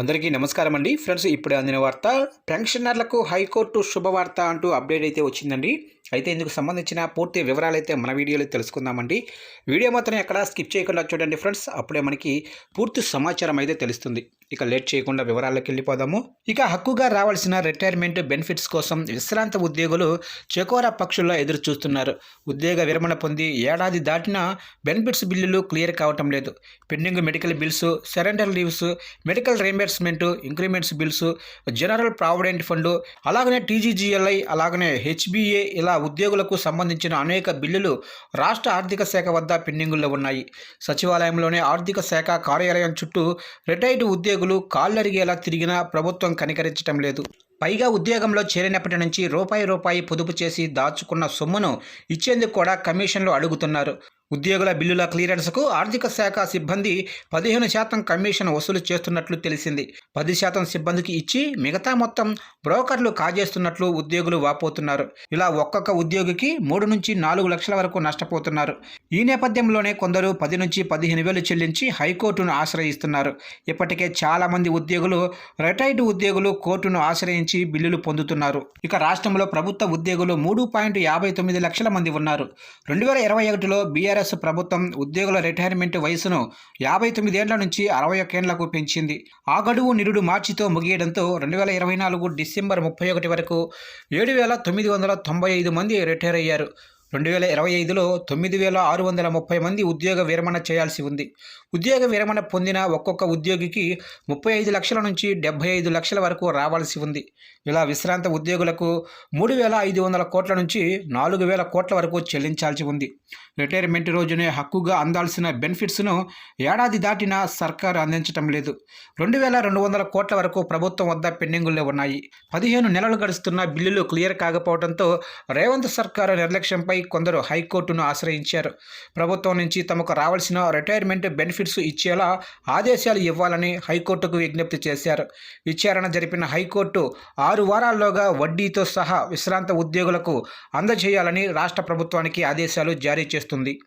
అందరికీ నమస్కారం అండి ఫ్రెండ్స్ ఇప్పుడే అందిన వార్త పెన్షనర్లకు హైకోర్టు శుభవార్త అంటూ అప్డేట్ అయితే వచ్చిందండి. అయితే ఇందుకు సంబంధించిన పూర్తి వివరాలు అయితే మన వీడియోలో తెలుసుకుందామండి. వీడియో మాత్రం ఎక్కడ స్కిప్ చేయకుండా చూడండి ఫ్రెండ్స్. అప్పుడే మనకి పూర్తి సమాచారం అయితే తెలుస్తుంది. ఇక లేట్ చేయకుండా వివరాల్లోకి వెళ్ళిపోదాము. ఇక హక్కుగా రావాల్సిన రిటైర్మెంట్ బెనిఫిట్స్ కోసం విశ్రాంత ఉద్యోగులు చకోర పక్షుల్లో ఎదురు చూస్తున్నారు. ఉద్యోగ విరమణ పొంది ఏడాది దాటినా బెనిఫిట్స్ బిల్లులు క్లియర్ కావటం లేదు. Pending medical bills surrender leaves medical reimbursement increments bills general provident fund అలాగనే టీజీజీఎల్ఐ అలాగనే హెచ్బిఏ ఇలా ఉద్యోగులకు సంబంధించిన అనేక బిల్లులు రాష్ట్ర ఆర్థిక శాఖ వద్ద పెండింగుల్లో ఉన్నాయి. సచివాలయంలోనే ఆర్థిక శాఖ కార్యాలయం చుట్టూ రిటైర్డ్ ఉద్యోగులు కాళ్ళరిగేలా తిరిగినా ప్రభుత్వం కనికరించడం లేదు. పైగా ఉద్యోగంలో చేరినప్పటి నుంచి రూపాయి రూపాయి పొదుపు చేసి దాచుకున్న సొమ్మును ఇచ్చేందుకు కూడా కమిషన్లు అడుగుతున్నారు. ఉద్యోగుల బిల్లుల క్లియరెన్స్కు ఆర్థిక శాఖ సిబ్బంది పదిహేను శాతం కమిషన్ వసూలు చేస్తున్నట్లు తెలిసింది. పది శాతం సిబ్బందికి ఇచ్చి మిగతా మొత్తం బ్రోకర్లు కాజేస్తున్నట్లు ఉద్యోగులు వాపోతున్నారు. ఇలా ఒక్కొక్క ఉద్యోగికి మూడు నుంచి నాలుగు లక్షల వరకు నష్టపోతున్నారు. ఈ నేపథ్యంలోనే కొందరు పది నుంచి పదిహేను వేలు చెల్లించి హైకోర్టును ఆశ్రయిస్తున్నారు. ఇప్పటికే చాలామంది ఉద్యోగులు రిటైర్డ్ ఉద్యోగులు కోర్టును ఆశ్రయించి బిల్లులు పొందుతున్నారు. ఇక రాష్ట్రంలో ప్రభుత్వ ఉద్యోగులు మూడు పాయింట్ యాభై తొమ్మిది లక్షల మంది ఉన్నారు. రెండు వేల ఇరవై ఒకటిలో బీఆర్ఎస్ ప్రభుత్వం ఉద్యోగుల రిటైర్మెంట్ వయసును యాభై తొమ్మిదేళ్ళ నుంచి అరవై ఒక్కేళ్ళకు పెంచింది. ఆ గడువు నిరుడు మార్చితో ముగియడంతో రెండు వేల ఇరవై నాలుగు డిసెంబర్ ముప్పై ఒకటి వరకు ఏడు వేల తొమ్మిది వందల తొంభై ఐదు మంది రిటైర్ అయ్యారు. రెండు వేల ఇరవై ఐదులో తొమ్మిది వేల ఆరు వందల ముప్పై మంది ఉద్యోగ విరమణ చేయాల్సి ఉంది. ఉద్యోగ విరమణ పొందిన ఒక్కొక్క ఉద్యోగికి ముప్పై ఐదు లక్షల నుంచి డెబ్బై ఐదు లక్షల వరకు రావాల్సి ఉంది. ఇలా విశ్రాంత ఉద్యోగులకు మూడు వేల ఐదు వందల కోట్ల నుంచి నాలుగు వేల కోట్ల వరకు చెల్లించాల్సి ఉంది. రిటైర్మెంట్ రోజునే హక్కుగా అందాల్సిన బెనిఫిట్స్ను ఏడాది దాటినా సర్కారు అందించటం లేదు. రెండు వేల రెండు వందల కోట్ల వరకు ప్రభుత్వం వద్ద పెండింగుల్లో ఉన్నాయి. పదిహేను నెలలు గడుస్తున్న బిల్లులు క్లియర్ కాకపోవడంతో రేవంత్ సర్కారు నిర్లక్ష్యంపై కొందరు హైకోర్టును ఆశ్రయించారు. ప్రభుత్వం నుంచి తమకు రావాల్సిన రిటైర్మెంట్ బెనిఫిట్స్ ఇచ్చేలా ఆదేశాలు ఇవ్వాలని హైకోర్టుకు విజ్ఞప్తి చేశారు. విచారణ జరిపిన హైకోర్టు ఆరు వారాల్లోగా వడ్డీతో సహా విశ్రాంత ఉద్యోగులకు అందజేయాలని రాష్ట్ర ప్రభుత్వానికి ఆదేశాలు జారీ చేస్తుంది.